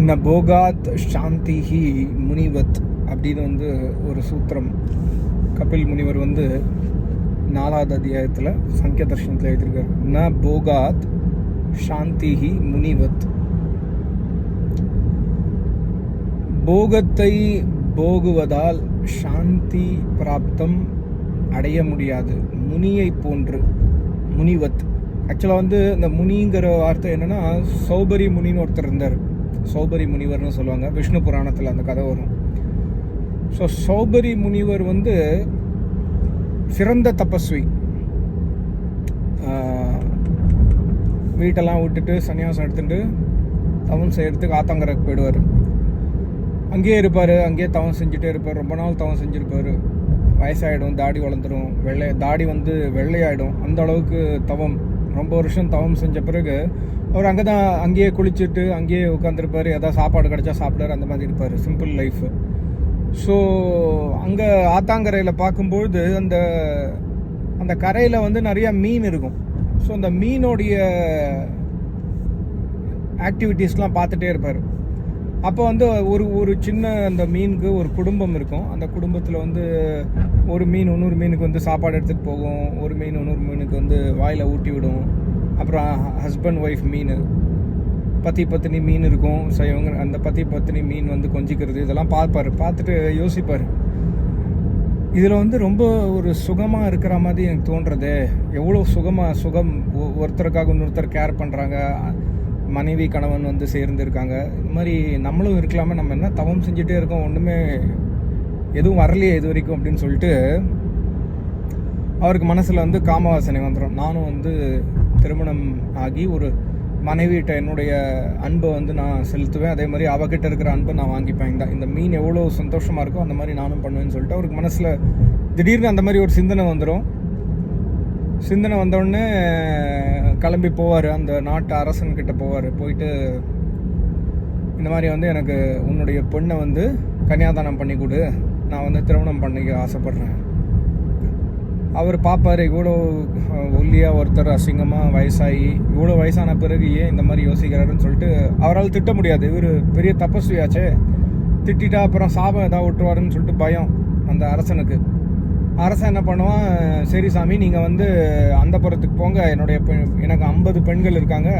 நபோகாத் போகாத் சாந்திஹி முனிவத் அப்படின்னு வந்து ஒரு சூத்திரம். கபில் முனிவர் வந்து நாலாவது அத்தியாயத்தில் சங்கிய தர்ஷனத்தில் எழுதியிருக்காரு. ந போகாத் சாந்திஹி முனிவத். போகத்தை போகுவதால் சாந்தி பிராப்தம் அடைய முடியாது. முனியை போன்று முனிவத். ஆக்சுவலாக வந்து இந்த முனிங்கிற வார்த்தை என்னென்னா சௌபரி முனின்னு ஒருத்தர் இருந்தார். சௌபரி முனிவர்னு சொல்லுவாங்க. விஷ்ணு புராணத்தில் அந்த கதை வரும். ஸோ சௌபரி முனிவர் வந்து சிறந்த தபஸ்வி. வீட்டெல்லாம் விட்டுட்டு சன்னியாசம் எடுத்துட்டு தவம் செய்கிறதுக்கு ஆத்தங்கரைக்கு போயிடுவார். அங்கேயே இருப்பார் அங்கேயே தவம் செஞ்சுட்டே இருப்பார். ரொம்ப நாள் தவம் செஞ்சுருப்பார். வயசாயிடும் தாடி வளர்ந்துடும் வெள்ளை தாடி வந்து வெள்ளையாயிடும். அந்த அளவுக்கு தவம். ரொம்ப வருஷம் தவம் செஞ்ச பிறகு அவர் அங்கே தான் அங்கேயே குளிச்சுட்டு அங்கேயே உட்காந்துருப்பார் ஏதாவது சாப்பாடு கிடச்சா சாப்பிடாரு அந்த மாதிரி இருப்பார். சிம்பிள் லைஃப் ஸோ அங்கே ஆத்தாங்கரையில் பார்க்கும்பொழுது அந்த அந்த கரையில் வந்து நிறையா மீன் இருக்கும். ஸோ அந்த மீனோடைய ஆக்டிவிட்டீஸ்லாம் பார்த்துட்டே இருப்பார். அப்போ வந்து ஒரு ஒரு சின்ன அந்த மீனுக்கு ஒரு குடும்பம் இருக்கும். அந்த குடும்பத்தில் வந்து ஒரு மீன் இன்னொரு மீனுக்கு வந்து சாப்பாடு எடுத்துகிட்டு போகும். ஒரு மீன் இன்னொரு மீனுக்கு வந்து வாயில் ஊட்டி விடும். அப்புறம் ஹஸ்பண்ட் ஒய்ஃப் மீன். பத்தி பத்தினி மீன் இருக்கும். ஸோ இவங்க அந்த பத்தி பத்தினி மீன் வந்து கொஞ்சிக்கிறது இதெல்லாம் பார்ப்பார். பார்த்துட்டு யோசிப்பார். இதில் வந்து ரொம்ப ஒரு சுகமாக இருக்கிற மாதிரி எனக்கு தோன்றது. எவ்வளோ சுகமாக சுகம் ஒ- ஒருத்தருக்காக இன்னொருத்தர் கேர் பண்ணுறாங்க மனைவி கணவன் வந்து சேர்ந்து இருக்காங்க இது மாதிரி நம்மளும் இருக்கலாமே நம்ம என்ன தவம் செஞ்சுட்டே இருக்கோம் ஒன்றுமே எதுவும் வரலையே இது வரைக்கும் அப்படின்னு சொல்லிட்டு அவருக்கு மனசில் வந்து காமவாசனை வந்துடும் நானும் வந்து திருமணம் ஆகி ஒரு மனைவிகிட்ட என்னுடைய அன்பை வந்து நான் செலுத்துவேன். அதே மாதிரி அவகிட்ட இருக்கிற அன்பை நான் வாங்கிப்பேன். இந்த இந்த மீன் எவ்வளோ சந்தோஷமாக இருக்கோ அந்த மாதிரி நானும் பண்ணுவேன்னு சொல்லிட்டு அவருக்கு மனசில் திடீர்னு அந்த மாதிரி ஒரு சிந்தனை வந்துடும் சிந்தனை வந்தோடனே கிளம்பி போவார். அந்த நாட்டு அரசன்கிட்ட போவார். போயிட்டு இந்த மாதிரி வந்து எனக்கு உன்னுடைய பொண்ணை வந்து கன்னியாதானம் பண்ணி கொடு. நான் வந்து திருமணம் பண்ணிக்க ஆசைப்பட்றேன். அவர் பார்ப்பார் இவ்வளோ ஒல்லியாக ஒருத்தர் அசிங்கமாக வயசாகி இவ்வளோ வயசான பிறகு ஏன் இந்த மாதிரி யோசிக்கிறாருன்னு சொல்லிட்டு அவரால் திட்ட முடியாது. இவர் பெரிய தபஸ்வியாச்சே. திட்டிட்டா அப்புறம் சாபம் ஏதாவது விட்டுருவாருன்னு சொல்லிட்டு பயம் அந்த அரசனுக்கு. அரசன் என்ன பண்ணுவான் சரி சாமி நீங்கள் வந்து அந்த புறத்துக்கு போங்க. என்னுடைய பெண் எனக்கு ஐம்பது பெண்கள் இருக்காங்க.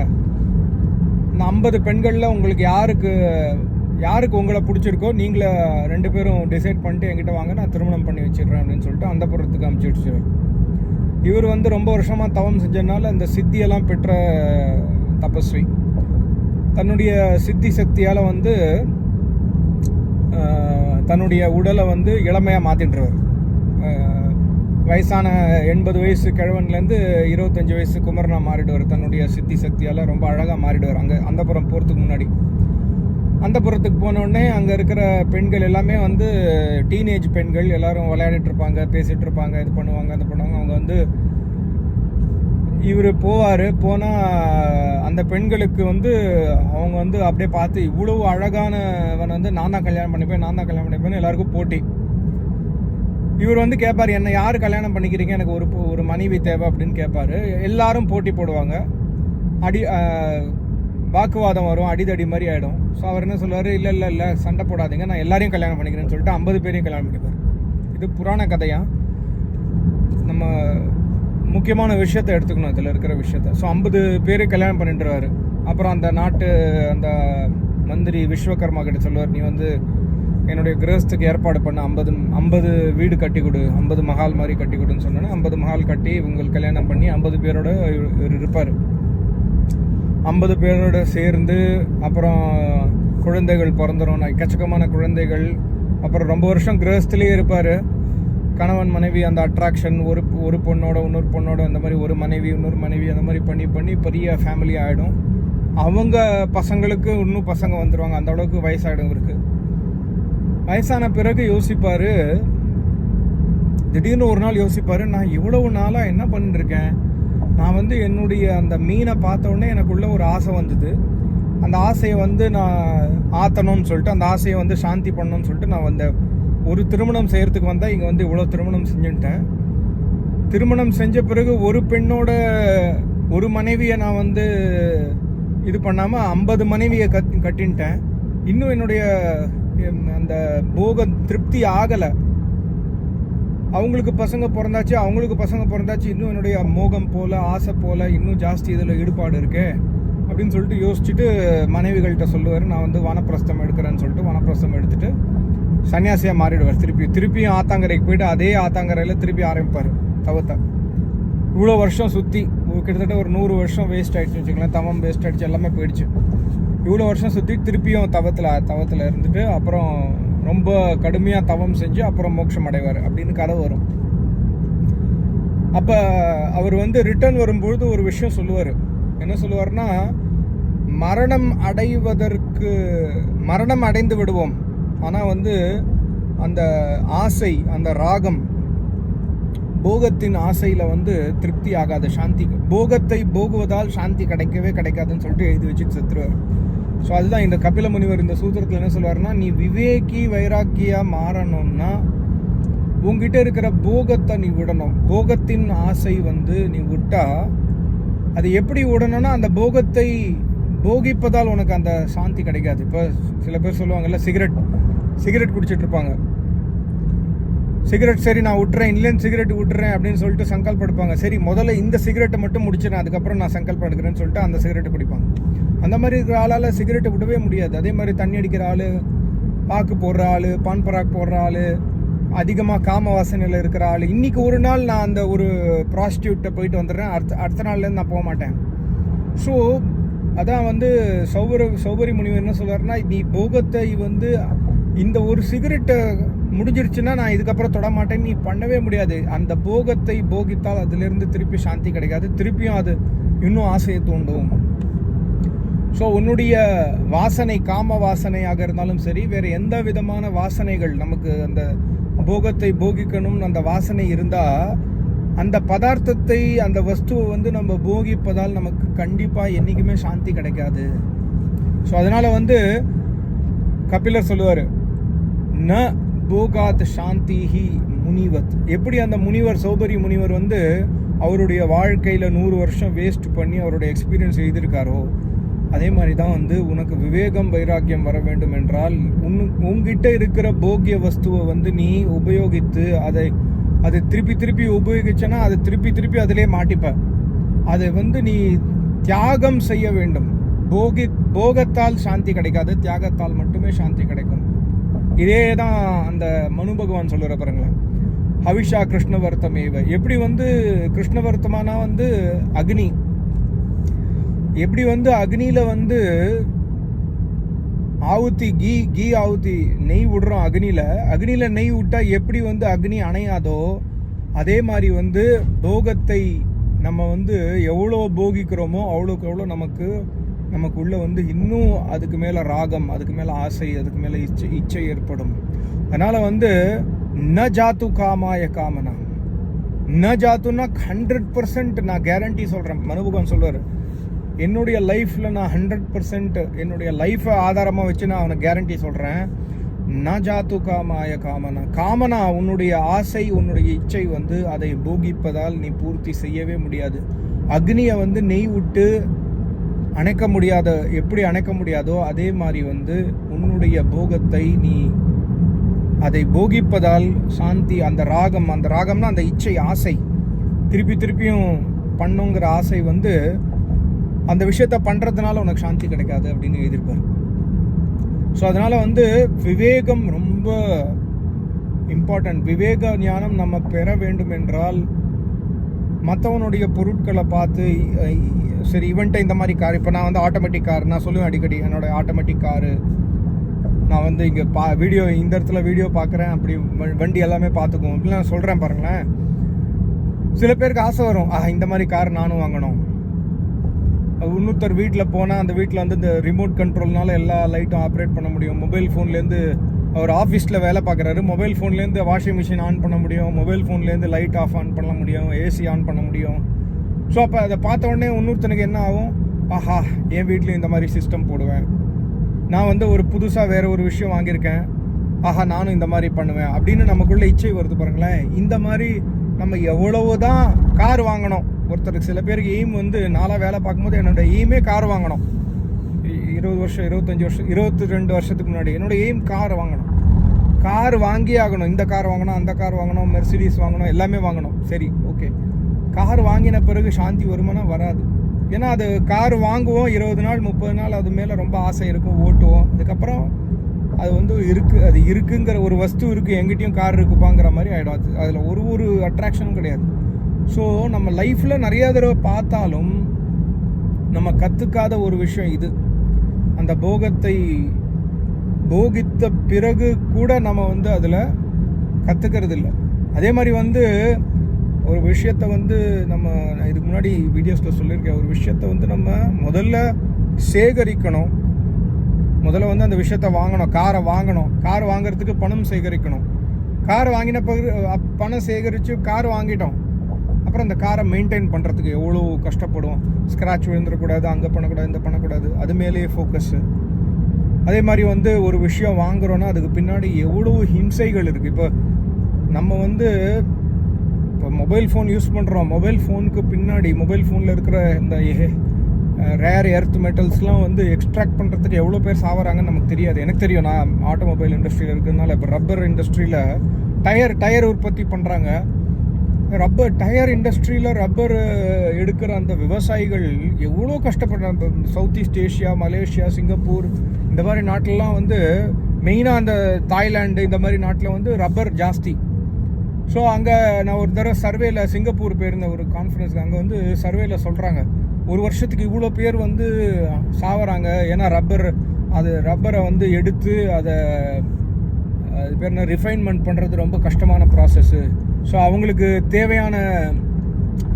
இந்த ஐம்பது பெண்களில் உங்களுக்கு யாருக்கு யாருக்கு உங்களை பிடிச்சிருக்கோ நீங்களே ரெண்டு பேரும் டிசைட் பண்ணிட்டு என்கிட்ட வாங்க நான் திருமணம் பண்ணி வச்சிடுறேன் அப்படின்னு சொல்லிட்டு அந்த புறத்துக்கு அமுச்சு இவர். வந்து ரொம்ப வருஷமாக தவம் செஞ்சதுனால அந்த சித்தியெல்லாம் பெற்ற தபஸ்வி. தன்னுடைய சித்தி சக்தியால் வந்து தன்னுடைய உடலை வந்து இளமையாக மாற்றிட்டுருவார் வயசான எண்பது வயசு கிழவன்லேருந்து இருபத்தஞ்சி வயசு குமரனா மாறிடுவார். தன்னுடைய சித்தி சக்தியால் ரொம்ப அழகாக மாறிடுவார். அங்கே அந்தப்புறம் போகிறதுக்கு முன்னாடி. அந்தப்புறத்துக்கு போனோடனே அங்கே இருக்கிற பெண்கள் எல்லாமே வந்து டீனேஜ் பெண்கள் எல்லாரும் விளையாடிட்டு இருப்பாங்க பேசிட்டு இருப்பாங்க இது பண்ணுவாங்க அது பண்ணுவாங்க. அவங்க வந்து இவர் போவார். போனால் அந்த பெண்களுக்கு வந்து அவங்க வந்து அப்படியே பார்த்து இவ்வளவு அழகானவன் வந்து நான் தான் கல்யாணம் பண்ணிப்பேன் நான் தான் கல்யாணம் பண்ணிப்பேன்னு எல்லாருக்கும் போட்டி. இவர் வந்து கேட்பார் என்ன யார் கல்யாணம் பண்ணிக்கிறீங்க? எனக்கு ஒரு ஒரு மனைவி தேவை அப்படின்னு கேட்பாரு எல்லாரும் போட்டி போடுவாங்க. அடி வாக்குவாதம் வரும் அடிதடி மாதிரி ஆகிடும் ஸோ அவர் என்ன சொல்லுவார்? இல்லை இல்லை இல்லை சண்டை போடாதீங்க. நான் எல்லாரையும் கல்யாணம் பண்ணிக்கிறேன்னு சொல்லிட்டு ஐம்பது பேரையும் கல்யாணம் பண்ணிப்பார். இது புராண கதையா? நம்ம முக்கியமான விஷயத்தை எடுத்துக்கணும் இதில் இருக்கிற விஷயத்த. ஸோ ஐம்பது பேர் கல்யாணம் பண்ணிட்டுருவார். அப்புறம் அந்த நாட்டு அந்த மந்திரி விஸ்வகர்மா கிட்ட சொல்லுவார் நீ வந்து என்னுடைய கிரகஸ்துக்கு ஏற்பாடு பண்ண ஐம்பது ஐம்பது வீடு கட்டி கொடு ஐம்பது மஹால் மாதிரி கட்டி கொடுன்னு சொன்னோன்னே ஐம்பது மஹால் கட்டி உங்களுக்கு கல்யாணம் பண்ணி ஐம்பது பேரோட இருப்பார். ஐம்பது பேரோட சேர்ந்து அப்புறம் குழந்தைகள் பிறந்துரும். எக்கச்சக்கமான குழந்தைகள். அப்புறம் ரொம்ப வருஷம் கிரகஸ்திலேயே இருப்பார். கணவன் மனைவி அந்த அட்ராக்ஷன் ஒரு ஒரு பொண்ணோட இன்னொரு பொண்ணோட அந்த மாதிரி ஒரு மனைவி இன்னொரு மனைவி அந்த மாதிரி பண்ணி பண்ணி பெரிய ஃபேமிலி ஆகிடும் அவங்க பசங்களுக்கு இன்னும் பசங்க வந்துடுவாங்க அந்த அளவுக்கு வயசாகிடும் இவருக்கு. வயசான பிறகு யோசிப்பார். திடீர்னு ஒரு நாள் யோசிப்பார் நான் இவ்வளவு நாளாக என்ன பண்ணிருக்கேன்? நான் வந்து என்னுடைய அந்த மீனை பார்த்த உடனே ஒரு ஆசை வந்தது. அந்த ஆசையை வந்து நான் ஆத்தணும்னு சொல்லிட்டு அந்த ஆசையை வந்து சாந்தி பண்ணணும்னு சொல்லிட்டு நான் வந்தேன் ஒரு திருமணம் செய்கிறதுக்கு வந்தால் இங்கே வந்து இவ்வளோ திருமணம் செஞ்சுட்டேன். திருமணம் செஞ்ச பிறகு ஒரு பெண்ணோட ஒரு மனைவியை நான் வந்து இது பண்ணாமல் ஐம்பது மனைவியை கட் கட்டின்ட்டேன். இன்னும் என்னுடைய அந்த போக திருப்தி ஆகலை. அவங்களுக்கு பசங்க பிறந்தாச்சு அவங்களுக்கு பசங்க பிறந்தாச்சு இன்னும் என்னுடைய மோகம் போல ஆசை போல இன்னும் ஜாஸ்தி இதில் ஈடுபாடு இருக்கே அப்படின்னு சொல்லிட்டு யோசிச்சுட்டு மனைவிகள்கிட்ட சொல்லுவார் நான் வந்து வனப்பிரஸ்தம் எடுக்கிறேன்னு சொல்லிட்டு வனப்பிரஸ்தம் எடுத்துட்டு சன்னியாசியாக மாறிடுவார். திருப்பி திருப்பியும் ஆத்தாங்கரைக்கு போயிட்டு அதே ஆத்தாங்கரையில் திருப்பி ஆரம்பிப்பார் தவத்தை. இவ்வளோ வருஷம் சுற்றி கிட்டத்தட்ட ஒரு நூறு வருஷம் வேஸ்ட் ஆகிடுச்சு வச்சுக்கலாம் தவம் வேஸ்ட் ஆகிடுச்சு எல்லாமே போயிடுச்சு. இவ்வளோ வருஷம் சுற்றி திருப்பியும் தவத்தில் தவத்தில் இருந்துட்டு அப்புறம் ரொம்ப கடுமையாக தவம் செஞ்சு அப்புறம் மோட்சம் அடைவார் அப்படின்னு கதை வரும். அப்போ அவர் வந்து ரிட்டர்ன் வரும்பொழுது ஒரு விஷயம் சொல்லுவார். என்ன சொல்லுவார்னா மரணம் அடைவதற்கு மரணம் அடைந்து விடுவோம். ஆனால் வந்து அந்த ஆசை அந்த ராகம் போகத்தின் ஆசையில் வந்து திருப்தி ஆகாத சாந்தி. போகத்தை போகுவதால் சாந்தி கிடைக்கவே கிடைக்காதுன்னு சொல்லிட்டு எழுதி வச்சுட்டு செத்துருவார். ஸோ அதுதான் இந்த கபில முனிவர் இந்த சூத்திரத்தில் என்ன சொல்வார்னா நீ விவேகி வைராக்கியாக மாறணும்னா உங்ககிட்ட இருக்கிற போகத்தை நீ விடணும். போகத்தின் ஆசை வந்து நீ விட்டா அது எப்படி விடணும்னா அந்த போகத்தை போகிப்பதால் உனக்கு அந்த சாந்தி கிடைக்காது. இப்போ சில பேர் சொல்லுவாங்கல்ல சிகரெட் சிகரெட் குடிச்சிட்டு இருப்பாங்க. சிகரெட் சரி நான் விட்டுறேன். இல்லைன்னு சிகரெட் விட்டுறேன் அப்படின்னு சொல்லிட்டு சங்கல்பம் எடுப்பாங்க. சரி முதல்ல இந்த சிகரெட்டை மட்டும் முடிச்சிடறேன். அதுக்கப்புறம் நான் சங்கல்பம் எடுக்கிறேன்னு சொல்லிட்டு அந்த சிகரெட்டை குடிப்பாங்க. அந்த மாதிரி இருக்கிற ஆளால் சிகரெட்டை விடவே முடியாது. அதே மாதிரி தண்ணி அடிக்கிற ஆள் பாக்கு போடுற ஆள் பான் பராக் போடுற ஆள் அதிகமாக காம வாசனையில் இருக்கிற ஆள். இன்றைக்கி ஒரு நாள் நான் அந்த ஒரு ப்ராஸ்டியூட்டை போயிட்டு வந்துடுறேன். அடுத்த அடுத்த நாள்லேருந்து நான் போக மாட்டேன். ஸோ அதான் வந்து சௌவர சௌகரி முனிவர் என்ன சொல்றாருன்னா நீ போகத்தை வந்து இந்த ஒரு சிகரெட்டை முடிஞ்சிருச்சுன்னா நான் இதுக்கப்புறம் தொட மாட்டேன். நீ பண்ணவே முடியாது. அந்த போகத்தை போகித்தால் அதுலேருந்து திருப்பி சாந்தி கிடைக்காது. திருப்பியும் அது இன்னும் ஆசையை தூண்டும். ஸோ உன்னுடைய வாசனை காம வாசனையாக இருந்தாலும் சரி வேறு எந்த விதமான வாசனைகள் நமக்கு அந்த போகத்தை போகிக்கணும்னு அந்த வாசனை இருந்தால் அந்த பதார்த்தத்தை அந்த வஸ்துவை வந்து நம்ம போகிப்பதால் நமக்கு கண்டிப்பாக என்றைக்குமே சாந்தி கிடைக்காது. ஸோ அதனால் வந்து கபிலர் சொல்லுவார் ந போகாத் சாந்திஹி முனிவத். எப்படி அந்த முனிவர் சௌபரி முனிவர் வந்து அவருடைய வாழ்க்கையில் நூறு வருஷம் வேஸ்ட் பண்ணி அவருடைய எக்ஸ்பீரியன்ஸ் எழுதியிருக்காரோ அதே மாதிரி தான் வந்து உனக்கு விவேகம் வைராக்கியம் வர வேண்டும் என்றால் உன் உங்ககிட்ட இருக்கிற போகிய வஸ்துவை வந்து நீ உபயோகித்து அதை அதை திருப்பி திருப்பி உபயோகிச்சனா அதை திருப்பி திருப்பி அதிலே மாட்டிப்ப. அதை வந்து நீ தியாகம் செய்ய வேண்டும். போகி போகத்தால் சாந்தி கிடைக்காது தியாகத்தால் மட்டுமே சாந்தி கிடைக்கும். இதே தான் அந்த மனு பகவான் சொல்லுற பாருங்களேன். ஹவிஷா கிருஷ்ணவர்த்தமேவ எப்படி வந்து கிருஷ்ணவர்த்தமானா வந்து அக்னி. எப்படி வந்து அக்னியில் வந்து ஆவுத்தி கீ கீ ஆவுத்தி நெய் விடுறோம் அக்னியில். அக்னியில் நெய் விட்டால் எப்படி வந்து அக்னி அணையாதோ அதே மாதிரி வந்து போகத்தை நம்ம வந்து எவ்வளோ போகிக்கிறோமோ அவ்வளோக்கு எவ்வளோ நமக்கு நமக்குள்ளே வந்து இன்னும் அதுக்கு மேலே ராகம் அதுக்கு மேலே ஆசை அதுக்கு மேலே இச்சை இச்சை ஏற்படும். அதனால் வந்து ந ஜாத்து காமாய காமனா. ந ஜாத்துன்னா ஹண்ட்ரட் பர்சன்ட் நான் கேரண்டி சொல்கிறேன் மனுபகம் சொல்லுவார் என்னுடைய லைஃப்பில் நான் ஹண்ட்ரட் பர்சன்ட் என்னுடைய லைஃப்பை ஆதாரமாக வச்சு நான் அவனை கேரண்டி சொல்கிறேன் ந ஜாத்து காமாய காமனா. காமனா உன்னுடைய ஆசை உன்னுடைய இச்சை வந்து அதை போகிப்பதால் நீ பூர்த்தி செய்யவே முடியாது. அக்னியை வந்து நெய் விட்டு அணைக்க முடியாத எப்படி அணைக்க முடியாதோ அதே மாதிரி வந்து உன்னுடைய போகத்தை நீ அதை போகிப்பதால் சாந்தி அந்த ராகம் அந்த ராகம்னா அந்த இச்சை ஆசை. திருப்பி திருப்பியும் பண்ணுங்கிற ஆசை வந்து அந்த விஷயத்த பண்ணுறதுனால உனக்கு சாந்தி கிடைக்காது அப்படின்னு எதிர்ப்பார் ஸோ அதனால் வந்து விவேகம் ரொம்ப இம்பார்ட்டன்ட் விவேக ஞானம் நம்ம பெற வேண்டும் என்றால் மற்றவனுடைய பொருட்களை பார்த்து சரி இவன்ட்ட இந்த மாதிரி கார் இப்போ நான் வந்து ஆட்டோமேட்டிக் கார் நான் சொல்லுவேன் அடிக்கடி என்னோட ஆட்டோமேட்டிக் காரு நான் வந்து இங்கே பா வீடியோ இந்த இடத்துல வீடியோ பார்க்குறேன் அப்படி வ- வண்டி எல்லாமே பார்த்துக்குவோம். இப்படி நான் சொல்கிறேன் பாருங்களேன். சில பேருக்கு ஆசை வரும் ஆ இந்த மாதிரி கார் நானும் வாங்கணும். இன்னொருத்தர் வீட்டில் போனால் அந்த வீட்டில் வந்து இந்த ரிமோட் கண்ட்ரோல்னால எல்லா லைட்டும் ஆப்ரேட் பண்ண முடியும். மொபைல் ஃபோன்லேருந்து அவர் ஆஃபீஸில் வேலை பார்க்குறாரு. மொபைல் ஃபோன்லேருந்து வாஷிங் மிஷின் ஆன் பண்ண முடியும். மொபைல் ஃபோன்லேருந்து லைட் ஆஃப் ஆன் பண்ண முடியும். ஏசி ஆன் பண்ண முடியும். ஸோ அப்போ அதை பார்த்த உடனே இன்னொருத்தனுக்கு என்ன ஆகும்? ஆஹா என் வீட்லேயும் இந்த மாதிரி சிஸ்டம் போடுவேன். நான் வந்து ஒரு புதுசாக வேறு ஒரு விஷயம் வாங்கியிருக்கேன். ஆஹா நானும் இந்த மாதிரி பண்ணுவேன் அப்படின்னு நமக்குள்ள இச்சை வருது பாருங்களேன். இந்த மாதிரி நம்ம எவ்வளவு தான் கார் வாங்கணும். ஒருத்தருக்கு சில பேருக்கு எய்ம் வந்து நாளாக வேலை பார்க்கும்போது என்னோடய எய்மே கார் வாங்கணும். இருபது வருஷம் இருபத்தஞ்சி வருஷம் இருபத்தி ரெண்டு வருஷத்துக்கு முன்னாடி என்னோட எய்ம் கார் வாங்கணும். கார் வாங்கி ஆகணும். இந்த கார் வாங்கணும் அந்த கார் வாங்கணும் மெர்சிடிஸ் வாங்கணும் எல்லாமே வாங்கணும். சரி ஓகே கார் வாங்கின பிறகு சாந்தி வருமானம் வராது. ஏன்னா அது கார் வாங்குவோம் இருபது நாள் முப்பது நாள் அது மேலே ரொம்ப ஆசை இருக்கும் ஓட்டுவோம். அதுக்கப்புறம் அது வந்து இருக்குது அது இருக்குங்கிற ஒரு வஸ்து இருக்குது எங்கிட்டையும் கார் இருக்குப்பாங்கிற மாதிரி ஆகிடும் அது அதில் ஒரு ஒரு அட்ராக்ஷனும் கிடையாது. ஸோ நம்ம லைஃப்பில் நிறையா தடவை பார்த்தாலும் நம்ம கற்றுக்காத ஒரு விஷயம் இது. அந்த போகத்தை போகித்த பிறகு கூட நம்ம வந்து அதில் கற்றுக்கிறது இல்லை அதே மாதிரி வந்து ஒரு விஷயத்த வந்து நம்ம இதுக்கு முன்னாடி வீடியோஸில் சொல்லியிருக்கேன். ஒரு விஷயத்த வந்து நம்ம முதல்ல சேகரிக்கணும். முதல்ல வந்து அந்த விஷயத்த வாங்கணும். காரை வாங்கணும். கார் வாங்குறதுக்கு பணம் சேகரிக்கணும். கார் வாங்கின பிறகு பணம் சேகரித்து கார் வாங்கிட்டோம். அப்புறம் இந்த காரை மெயின்டைன் பண்ணுறதுக்கு எவ்வளோ கஷ்டப்படும்? ஸ்க்ராட்ச் விழுந்துடக்கூடாது அங்கே பண்ணக்கூடாது இந்த பண்ணக்கூடாது. அது மேலேயே ஃபோக்கஸ்ஸு அதே மாதிரி வந்து ஒரு விஷயம் வாங்குறோன்னா அதுக்கு பின்னாடி எவ்வளோ ஹிம்சைகள் இருக்குது இப்போ நம்ம வந்து இப்போ மொபைல் ஃபோன் யூஸ் பண்ணுறோம் மொபைல் ஃபோனுக்கு பின்னாடி மொபைல் ஃபோனில் இருக்கிற இந்த ரேர் எர்த் மெட்டல்ஸ்லாம் வந்து எக்ஸ்ட்ராக்ட் பண்ணுறதுக்கு எவ்வளோ பேர் சாவறாங்கன்னு நமக்கு தெரியாது. எனக்கு தெரியும் நான் ஆட்டோமொபைல் இண்டஸ்ட்ரியில் இருக்கிறதுனால இப்போ ரப்பர் இண்டஸ்ட்ரியில் டயர் டயர் உற்பத்தி பண்ணுறாங்க ரப்பர் டயர் இண்டஸ்ட்ரியில் ரப்பர் எடுக்கிற அந்த விவசாயிகள் எவ்வளோ கஷ்டப்படுறாங்க. South east Asia Malaysia Singapore இந்த மாதிரி நாட்டிலலாம் வந்து மெயினாக அந்த தாய்லாந்து இந்த மாதிரி நாட்டில் வந்து ரப்பர் ஜாஸ்தி. ஸோ அங்கே நான் ஒரு தடவை சர்வேல சிங்கப்பூர் போயிருந்த ஒரு கான்ஃபரன்ஸ்க்கு அங்கே வந்து சர்வேல சொல்கிறாங்க ஒரு வருஷத்துக்கு இவ்வளோ பேர் வந்து சாவறாங்க. ஏன்னா ரப்பர் அது ரப்பரை வந்து எடுத்து அதை அது பேர் என்ன ரிஃபைன்மெண்ட் பண்ணுறது ரொம்ப கஷ்டமான ப்ராசஸ்ஸு ஸோ அவங்களுக்கு தேவையான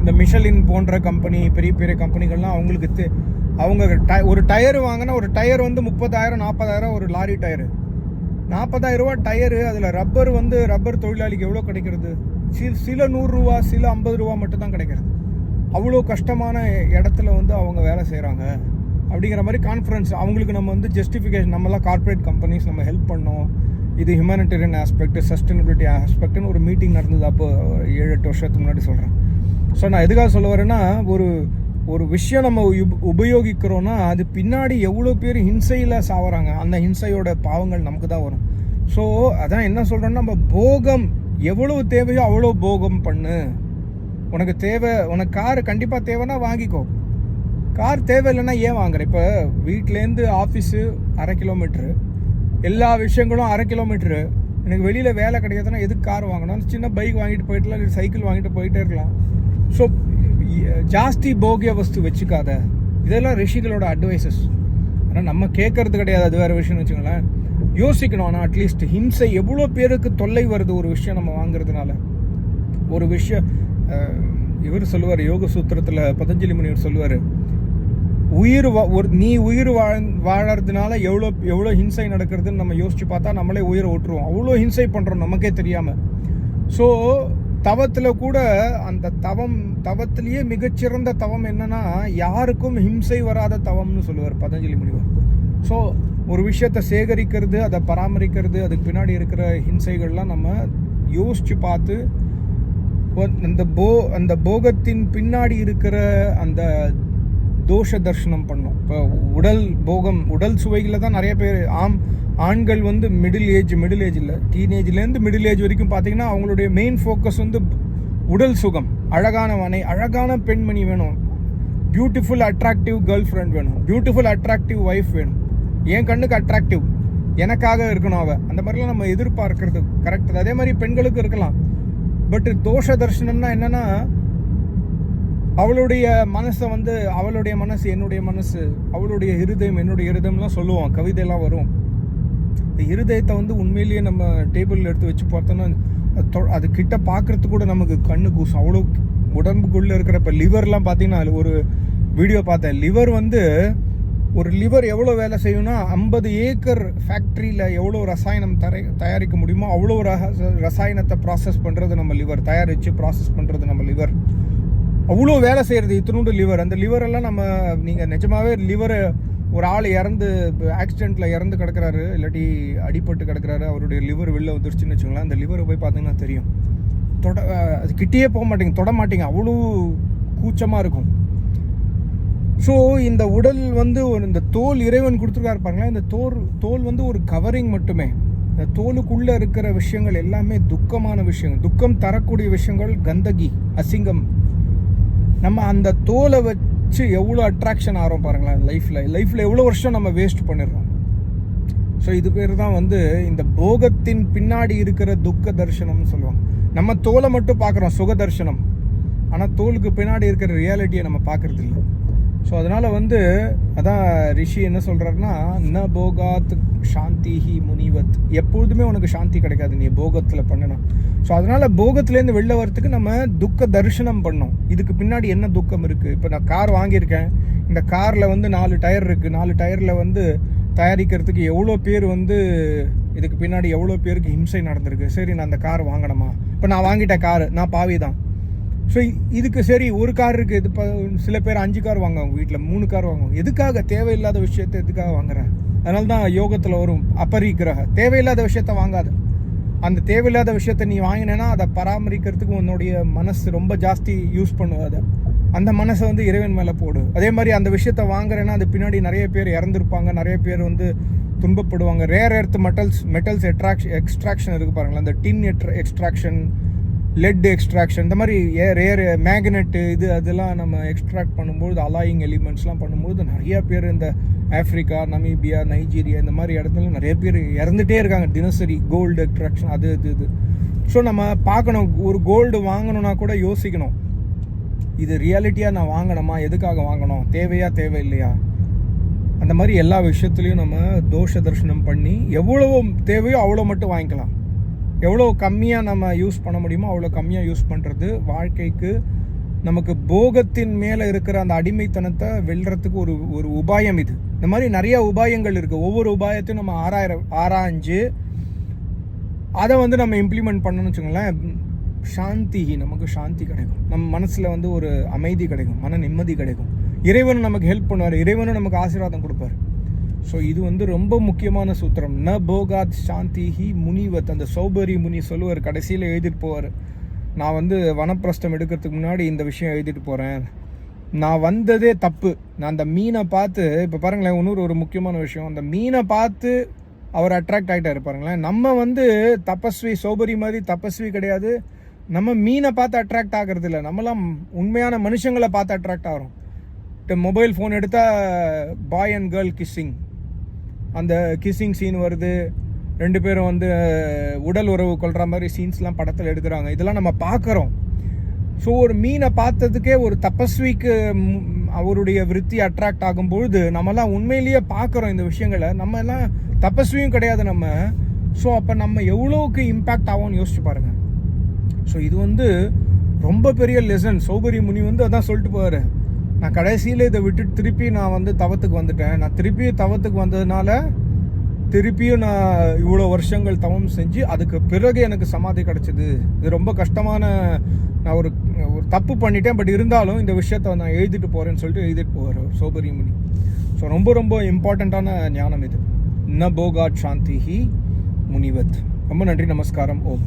இந்த மிஷலின் போன்ற கம்பெனி பெரிய பெரிய கம்பெனிகள்லாம் அவங்களுக்கு தே அவங்க டய ஒரு டயர் வாங்கினா ஒரு டயர் வந்து முப்பதாயிரம் நாற்பதாயிரம் ஒரு லாரி டயரு நாற்பதாயிரம் ரூபா டயரு அதில் ரப்பர் வந்து ரப்பர் தொழிலாளிக்கு எவ்வளோ கிடைக்கிறது? சில சில நூறுரூவா சில ஐம்பது ரூபா மட்டும்தான் கிடைக்கிறது. அவ்வளோ கஷ்டமான இடத்துல வந்து அவங்க வேலை செய்கிறாங்க அப்படிங்கிற மாதிரி கான்ஃபரன்ஸ் அவங்களுக்கு நம்ம வந்து ஜஸ்டிஃபிகேஷன் நம்மலாம் கார்ப்பரேட் கம்பெனிஸ் நம்ம ஹெல்ப் பண்ணோம். இது ஹியூமனிட்டேரியன் ஆஸ்பெக்ட் சஸ்டைனபிலிட்டி ஆஸ்பெக்ட்னு ஒரு மீட்டிங் நடந்தது அப்போ ஏழு எட்டு வருஷத்துக்கு முன்னாடி சொல்கிறேன் ஸோ நான் எதுக்காக சொல்ல வரேன்னா ஒரு ஒரு விஷயம் நம்ம உப- உபயோகிக்கிறோன்னா அது பின்னாடி எவ்வளோ பேர் ஹிம்சையில் சாவறாங்க அந்த ஹிம்சையோட பாவங்கள் நமக்கு தான் வரும். ஸோ அதான் என்ன சொல்கிறோன்னா நம்ம போகம் எவ்வளோ தேவையோ அவ்வளோ போகம் பண்ணு. உனக்கு தேவை உனக்கு கார் கண்டிப்பாக தேவைன்னா வாங்கிக்கோ. கார் தேவை இல்லைன்னா ஏன் வாங்குற? இப்போ வீட்டிலேருந்து ஆஃபீஸு அரை கிலோமீட்ரு எல்லா விஷயங்களும் அரை கிலோமீட்ரு எனக்கு வெளியில் வேலை கிடையாதுன்னா எதுக்கு கார் வாங்கணும்? சின்ன பைக் வாங்கிட்டு போயிட்டுலாம் இல்லை சைக்கிள் வாங்கிட்டு போயிட்டே இருக்கலாம். ஸோ ஜாஸ்தி போகிய வஸ்து வச்சுக்காத. இதெல்லாம் ரிஷிகளோட அட்வைசஸ் ஆனால் நம்ம கேட்கறது கிடையாது. அது வேறு விஷயம்னு வச்சுங்களேன் யோசிக்கணும் ஆனால் அட்லீஸ்ட் ஹிம்சை எவ்வளோ பேருக்கு தொல்லை வருது ஒரு விஷயம் நம்ம வாங்குறதுனால. ஒரு விஷயம் இவர் சொல்லுவார் யோக சூத்திரத்தில் பதஞ்சலி முனிவர் சொல்லுவார் உயிர் வா- ஒரு நீ உயிர் வாழ் வாழறதுனால எவ்வளோ எவ்வளோ ஹிம்சை நடக்கிறதுன்னு நம்ம யோசிச்சு பார்த்தா நம்மளே உயிரை விட்டுருவோம் அவ்வளோ ஹிம்சை பண்ணுறோம் நமக்கே தெரியாமல் ஸோ தவத்தில் கூட அந்த தவம் தவத்திலேயே மிகச்சிறந்த தவம் என்னன்னா யாருக்கும் ஹிம்சை வராத தவம்னு சொல்லுவார் பதஞ்சலி முனிவர். ஸோ ஒரு விஷயத்தை சேகரிக்கிறது அதை பராமரிக்கிறது அதுக்கு பின்னாடி இருக்கிற ஹிம்சைகள்லாம் நம்ம யோசிச்சு பார்த்து அந்த போ அந்த போகத்தின் பின்னாடி இருக்கிற அந்த தோஷ தர்ஷனம் பண்ணோம். இப்போ உடல் போகம் உடல் சுவைகளில் தான் நிறைய பேர் ஆம் ஆண்கள் வந்து மிடில் ஏஜ் மிடில் ஏஜ் இல்லை டீனேஜ்லேருந்து மிடில் ஏஜ் வரைக்கும் பார்த்தீங்கன்னா அவங்களுடைய மெயின் ஃபோக்கஸ் வந்து உடல் சுகம். அழகான மனை அழகான பெண்மணி வேணும். பியூட்டிஃபுல் அட்ராக்டிவ் கேர்ள் ஃப்ரெண்ட் வேணும். பியூட்டிஃபுல் அட்ராக்டிவ் ஒய்ஃப் வேணும். என் கண்ணுக்கு அட்ராக்டிவ் எனக்காக இருக்கணும் அவ. அந்த மாதிரிலாம் நம்ம எதிர்பார்க்கறது கரெக்ட் அதே மாதிரி பெண்களுக்கு இருக்கலாம். பட் தோஷ தர்ஷனம்னா என்னென்னா அவளுடைய மனசை வந்து அவளுடைய மனசு என்னுடைய மனசு அவளுடைய இருதயம் என்னுடைய இருதயம்லாம் சொல்லுவோம் கவிதையெல்லாம் வரும். இந்த இருதயத்தை வந்து உண்மையிலேயே நம்ம டேபிளில் எடுத்து வச்சு பார்த்தோன்னா அது தொ- அது கிட்ட பார்க்கறதுக்கு கூட நமக்கு கண்ணு கூசும். அவ்வளோ உடம்புக்குள்ளே இருக்கிற இப்போ லிவர்லாம் பார்த்தீங்கன்னா ஒரு வீடியோ பார்த்தேன். லிவர் வந்து ஒரு லிவர் எவ்வளோ வேலை செய்யும்னா ஐம்பது ஏக்கர் ஃபேக்ட்ரியில் எவ்வளோ ரசாயனம் தரை தயாரிக்க முடியுமோ அவ்வளோ ரக- ரசாயனத்தை ப்ராசஸ் பண்ணுறது நம்ம லிவர். தயாரித்து ப்ராசஸ் பண்ணுறது நம்ம லிவர். அவ்வளோ வேலை செய்கிறது இத்தினூண்டு லிவர் அந்த லிவரெல்லாம் நம்ம நீங்கள் நிஜமாகவே லிவரை ஒரு ஆள் இறந்து ஆக்சிடெண்ட்டில் இறந்து கிடக்குறாரு இல்லாட்டி அடிபட்டு கிடக்கிறாரு அவருடைய லிவர் வெளில வந்துருச்சுன்னு வச்சுங்களேன் அந்த லிவரை போய் பார்த்தீங்கன்னா தெரியும். தொட அது கிட்டேயே போக மாட்டேங்க தொட மாட்டீங்க அவ்வளோ கூச்சமாக இருக்கும். ஸோ இந்த உடல் வந்து ஒரு இந்த தோல் இறைவன் கொடுத்துருக்காரு பாருங்களேன் இந்த தோல் தோல் வந்து ஒரு கவரிங் மட்டுமே. இந்த தோலுக்குள்ளே இருக்கிற விஷயங்கள் எல்லாமே துக்கமான விஷயங்கள் துக்கம் தரக்கூடிய விஷயங்கள் கந்தகி அசிங்கம். நம்ம அந்த தோலை வச்சு எவ்வளோ அட்ராக்ஷன் ஆகிறோம் பாருங்களேன் லைஃப்பில் லைஃப்பில் எவ்வளோ வருஷம் நம்ம வேஸ்ட் பண்ணிடுறோம். ஸோ இது பேர் தான் வந்து இந்த போகத்தின் பின்னாடி இருக்கிற துக்க தர்ஷனம்னு சொல்லுவாங்க. நம்ம தோலை மட்டும் பார்க்குறோம் சுக தர்ஷனம் ஆனால் தோலுக்கு பின்னாடி இருக்கிற ரியாலிட்டியை நம்ம பார்க்குறது இல்லை ஸோ அதனால் வந்து அதான் ரிஷி என்ன சொல்கிறாருன்னா ந போகாத் சாந்திஹி முனிவத். எப்பொழுதுமே உனக்கு சாந்தி கிடைக்காது நீ போகத்தில் பண்ணணும் ஸோ அதனால் போகத்துலேருந்து வெளில வரத்துக்கு நம்ம துக்க தரிசனம் பண்ணோம். இதுக்கு பின்னாடி என்ன துக்கம் இருக்குது இப்போ நான் கார் வாங்கியிருக்கேன். இந்த காரில் வந்து நாலு டயர் இருக்குது நாலு டயரில் வந்து தயாரிக்கிறதுக்கு எவ்வளோ பேர் வந்து இதுக்கு பின்னாடி எவ்வளோ பேருக்கு ஹிம்சை நடந்திருக்கு? சரி நான் அந்த கார் வாங்கணுமா? இப்போ நான் வாங்கிட்டேன் கார் நான் பாவி தான் ஸோ இதுக்கு சரி ஒரு கார் இருக்குது இது இப்போ சில பேர் அஞ்சு கார் வாங்குவாங்க வீட்டில் மூணு கார் வாங்குவாங்க. எதுக்காக? தேவையில்லாத விஷயத்தை எதுக்காக வாங்குறேன் அதனால தான் யோகத்தில் வரும் அபரிக்கிரக. தேவையில்லாத விஷயத்த வாங்காத. அந்த தேவையில்லாத விஷயத்த நீ வாங்கினேன்னா அதை பராமரிக்கிறதுக்கு உன்னுடைய மனசு ரொம்ப ஜாஸ்தி யூஸ் பண்ணுவ அதை அந்த மனசை வந்து இறைவன் மேலே போடு. அதே மாதிரி அந்த விஷயத்த வாங்குறேன்னா அது பின்னாடி நிறைய பேர் இறந்துருப்பாங்க. நிறைய பேர் வந்து துன்பப்படுவாங்க. Rare earth metals metals extraction extraction இருக்குது பாருங்களேன். அந்த டின் எக்ஸ்ட்ராக்ஷன் லெட் எக்ஸ்ட்ராக்ஷன் இந்த மாதிரி ரேர் மேக்னெட்டு இது அதெல்லாம் நம்ம எக்ஸ்ட்ராக்ட் பண்ணும்போது அலாயிங் எலிமெண்ட்ஸ்லாம் பண்ணும்போது நிறைய பேர் இந்த ஆஃப்ரிக்கா நமீபியா நைஜீரியா இந்த மாதிரி இடத்துல நிறைய பேர் இறந்துட்டே இருக்காங்க. தினசரி கோல்டு எக்ஸ்ட்ராக்ஷன் அது இது இது. ஸோ நம்ம பார்க்கணும். ஒரு கோல்டு வாங்கணும்னா கூட யோசிக்கணும். இது ரியாலிட்டியாக நான் வாங்கணுமா? எதுக்காக வாங்கணும்? தேவையா தேவையில்லையா? அந்த மாதிரி எல்லா விஷயத்துலையும் நம்ம தோஷ தரிசனம் பண்ணி எவ்வளவோ தேவையோ அவ்வளோ மட்டும் வாங்கிக்கலாம். எவ்வளோ கம்மியாக நம்ம யூஸ் பண்ண முடியுமோ அவ்வளோ கம்மியாக யூஸ் பண்ணுறது வாழ்க்கைக்கு நமக்கு போகத்தின் மேலே இருக்கிற அந்த அடிமைத்தனத்தை வெல்றதுக்கு ஒரு ஒரு உபாயம் இது. இந்த மாதிரி நிறைய உபாயங்கள் இருக்குது ஒவ்வொரு உபாயத்தையும் நம்ம ஆறாயிரம் ஆராய்ஞ்சு அதை வந்து நம்ம இம்ப்ளிமெண்ட் பண்ணணும்னு வச்சுக்கோங்களேன். சாந்தி நமக்கு சாந்தி கிடைக்கும். நம்ம மனசில் வந்து ஒரு அமைதி கிடைக்கும். மன நிம்மதி கிடைக்கும். இறைவன் நமக்கு ஹெல்ப் பண்ணுவார். இறைவனும் நமக்கு ஆசீர்வாதம் கொடுப்பார். ஸோ இது வந்து ரொம்ப முக்கியமான சூத்திரம். ந போகாத் சாந்தி ஹி முனிவத். அந்த சௌபரி முனி சொல்லுவார் கடைசியில் எழுதிட்டு போவார். நான் வந்து வனப்பிரஸ்தம் எடுக்கிறதுக்கு முன்னாடி இந்த விஷயம் எழுதிட்டு போகிறேன் நான் வந்ததே தப்பு. நான் அந்த மீனை பார்த்து இப்போ பாருங்களேன் இன்னொரு ஒரு முக்கியமான விஷயம். அந்த மீனை பார்த்து அவர் அட்ராக்ட் ஆகிட்டாரு பாருங்களேன். நம்ம வந்து தபஸ்வி சௌபரி மாதிரி தபஸ்வி கிடையாது. நம்ம மீனை பார்த்து அட்ராக்ட் ஆகிறது இல்லை. நம்மளாம் உண்மையான மனுஷங்களை பார்த்து அட்ராக்ட் ஆகிறோம். மொபைல் ஃபோன் எடுத்தால் பாய் அண்ட் கேர்ள் கிஸ்ஸிங் அந்த கிஸ்ஸிங் சீன் வருது. ரெண்டு பேரும் வந்து உடல் உறவு கொள்கிற மாதிரி சீன்ஸ்லாம் படத்தில் எடுக்கிறாங்க. இதெல்லாம் நம்ம பார்க்குறோம் ஸோ ஒரு மீனை பார்த்ததுக்கே ஒரு தபஸ்விக்கு அவருடைய விருத்தி அட்ராக்ட் ஆகும்பொழுது நம்மலாம் உண்மையிலேயே பார்க்குறோம் இந்த விஷயங்களை. நம்ம எல்லாம் தபஸ்வியும் கிடையாது நம்ம. ஸோ அப்போ நம்ம எவ்வளோக்கு இம்பேக்ட் ஆகும்னு யோசிச்சு பாருங்கள் ஸோ இது வந்து ரொம்ப பெரிய லெசன் சௌகரிய முனி வந்து அதான் சொல்லிட்டு போவார் நான் கடைசியில் இதை விட்டுட்டு திருப்பி நான் வந்து தவத்துக்கு வந்துட்டேன். நான் திருப்பி தவத்துக்கு வந்ததுனால திருப்பியும் நான் இவ்வளோ வருஷங்கள் தவம் செஞ்சு அதுக்கு பிறகு எனக்கு சமாதி கிடச்சிது. இது ரொம்ப கஷ்டமான நான் ஒரு ஒரு தப்பு பண்ணிட்டேன். பட் இருந்தாலும் இந்த விஷயத்த நான் எழுதிட்டு போகிறேன்னு சொல்லிட்டு எழுதிட்டு போகிறேன் அவர் சோபரி முனி ஸோ ரொம்ப ரொம்ப இம்பார்ட்டண்ட்டான ஞானம் இது. ந போகாட் சாந்தி ஹி முனிவத். ரொம்ப நன்றி நமஸ்காரம். ஓம்.